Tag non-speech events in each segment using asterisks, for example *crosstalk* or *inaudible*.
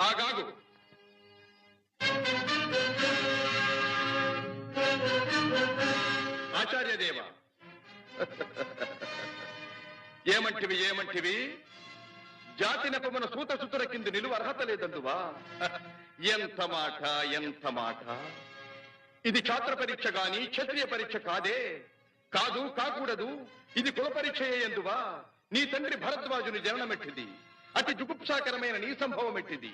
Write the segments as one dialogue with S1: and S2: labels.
S1: ఆగాగు. ఆచార్యదేవ. ఏమంటివి ఏమంటివి? జాతి నెపమున సూత సుతుర కింద నిలువ అర్హత లేదందువా? ఎంత మాట ఎంత మాట? ఇది ఛాత్ర పరీక్ష గాని క్షత్రియ పరీక్ష కాదే. కాదు కాకూడదు. ఇది కుల పరీక్ష ఎందువా? నీ తండ్రి భరద్వాజుని జననమెట్టిది. అతి జుగుప్సాకరమైన నీ సంభవం ఎట్టిది?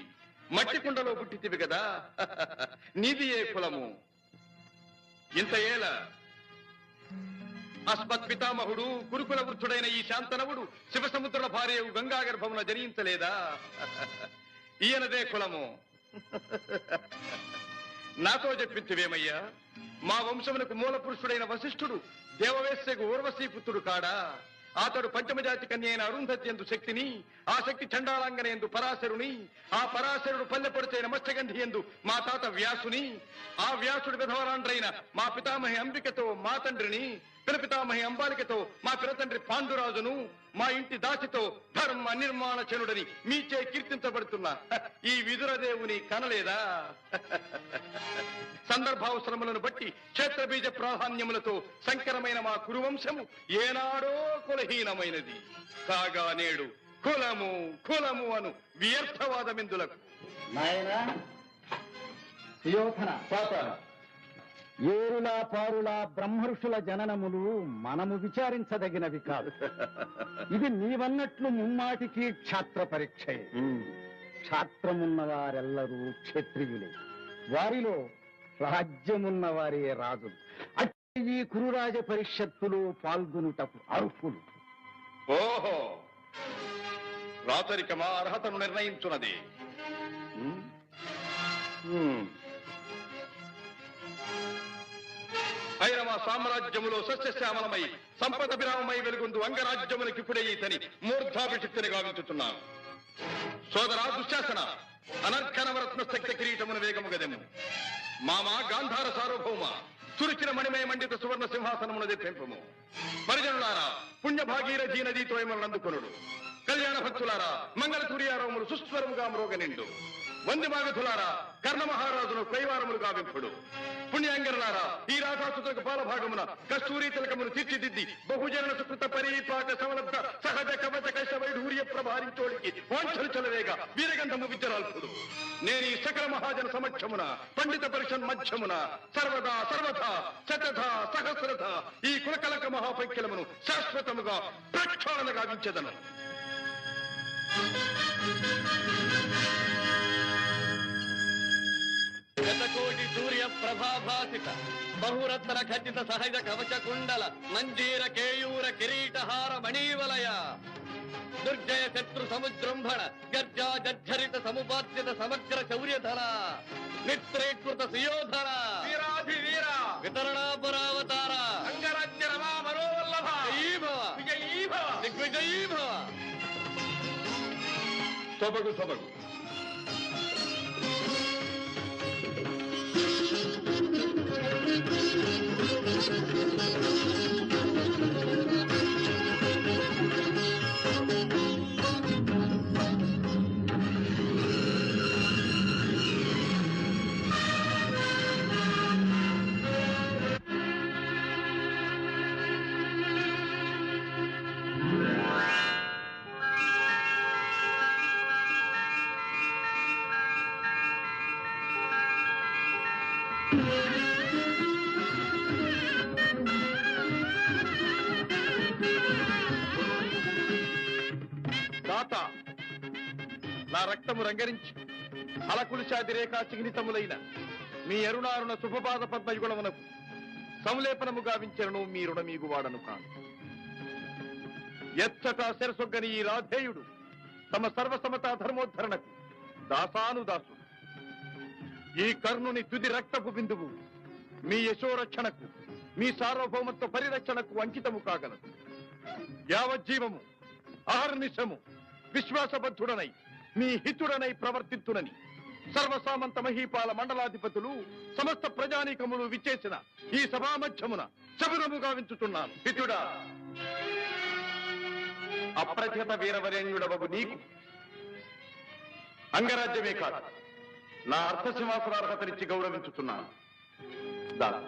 S1: మట్టి కుండలో పుట్టితివి కదా. *laughs* నీది ఏ కులము? ఇంత ఏల? అస్మత్ పితామహుడు గురుకుల వృద్ధుడైన ఈ శాంతనవుడు శివసముద్రుల భార్య గంగా గర్భమున జనించలేదా *laughs* ఈయనదే కులము. *laughs* నాతో చెప్పించువేమయ్యా మా వంశమునకు మూల పురుషుడైన వశిష్ఠుడు దేవవేశ్యకు ఊర్వశీ పుత్రుడు కాడా? అతడు పంచమజాతి కన్య అయిన అరుంధతి ఎందు శక్తిని ఆ శక్తి చండాలంగన ఎందు పరాశరుని ఆ పరాశరుడు పల్లెపొడిచైన మత్స్యగంధి ఎందు మా తాత వ్యాసుని ఆ వ్యాసుడు విధవరాండ్రైన మా పితామహి అంబికతో మా తండ్రిని పితామహి అంబాలికతో మా పిలతండ్రి పాండురాజును మా ఇంటి దాసితో ధర్మ నిర్మాణ చనుడని మీచే కీర్తించబడుతున్న ఈ విదురదేవుని కనలేదా? సందర్భావసరములను బట్టి క్షేత్రబీజ ప్రాధాన్యములతో సంకరమైన మా కురువంశము ఏనాడో కులహీనమైనది. కాగా నేడు కులము కులము అను వ్యర్థవాదమిందులకు.
S2: నాయన సుయోధన ఏరులా పారులా బ్రహ్మర్షుల జననములు మనము విచారించదగినవి కాదు *laughs* ఇది నీవన్నట్లు ముమ్మాటికి క్షాత్ర పరీక్షయే క్షాత్రమున్న వారెల్లరూ క్షత్రియులే. వారిలో రాజ్యమున్న వారే రాజులు అట్టి ఈ కురురాజ పరిషత్తులో పాల్గొనుటకు అర్హులు.
S1: ఓహో! రాచరికమా అర్హతను నిర్ణయించున్నది సామ్రాజ్యములో సస్యశ్యామలమై సంపద విరామమై వెలుగుందు అంగరాజ్యములకి ఇప్పుడే ఈతని మూర్ధాభిషిక్తిని గావించుతున్నాను సోదరా దుశ్శాసన అనర్ఘనవరత్న శక్తి కిరీటమును వేగము గదెము మామ గాంధార సార్వభౌమ తురిచిన మణిమయ మండిత సువర్ణ సింహాసనమును తెప్పింపము పరిజనులారా పుణ్య భాగీరథీ నదీతో అందుకొనుడు. కళ్యాణ భక్తులారా మంగళ తురియారములు సుస్వరముగా మ్రోగ నిండు వంది మాగధులారా కర్ణ మహారాజును కైవారములు గావింపుడు పుణ్యాంగరులారా ఈ రాధాసుతకు బాలభాగమున కస్తూరి తిలకమును తీర్చిదిద్ది బహుజన సుకృత పరిపాక సమలబ్ద సహజ కవచ కైశ వైఢూర్య ప్రభారించోడికి వాంఛలు చలవేగా వీరగంధము విద్యరాల్పుడు. నేను ఈ సకల మహాజన సమక్షమున పండిత పరిషన్ మధ్యమున సర్వదా సర్వథ శతథ సహస్రథ ఈ కులకలక మహాపైక్యలమును శాశ్వతముగా ప్రక్షాళన గావించదను
S3: శతకోటి సూర్య ప్రభాభాసిత బహురత్న ఖచ్చిత సహజ కవచ కుండల మంజీర కేయూర కిరీటహార మణీవలయ. దుర్జయ శత్రు సముజృంభణ గర్జా జర్జరిత సముపార్జిత సమగ్ర శౌర్యధర నిత్రేకృత సుయోధర.
S1: వీరాధి వీర.
S3: వితరణాపురావతార.
S1: అంగరాజ్య రమా మనోవల్లభ.
S3: జయీభవ
S1: విజయీభవ.
S3: దిగ్విజయీభవ.
S1: సొబగు సొబగు దాత నా రక్తము రంగరించి అలకులిశాది రేఖా చిహ్నితములైన మీ అరుణారుణ శుభపాద పద్మయుగుణమునకు సంలేపనము గావించను మీ రుణమీగు వాడను కాను. ఎచ్చట శిరసొగ్గని ఈ రాధేయుడు తమ సర్వసమతా ధర్మోద్ధరణకు దాసాను దాసుడు ఈ కర్ణుని తుది రక్తపు బిందువు. మీ యశోరక్షణకు మీ సార్వభౌమత్వ పరిరక్షణకు అంకితము కాగలదు. యావజ్జీవము అహర్నిశము విశ్వాసబద్ధుడనై మీ హితుడనై ప్రవర్తిత్తునని సర్వసామంత మహీపాల మండలాధిపతులు సమస్త ప్రజానీకములు విచ్చేసిన ఈ సభామధ్యమున శబురము వించుతున్నాను. హితుడా అప్రథిత వీరవరేణ్యుడవగు నీకు. అంగరాజ్యమే కాదు. నా అర్థ సింహాసనార్హతనిచ్చి గౌరవించుతున్నాను. దా.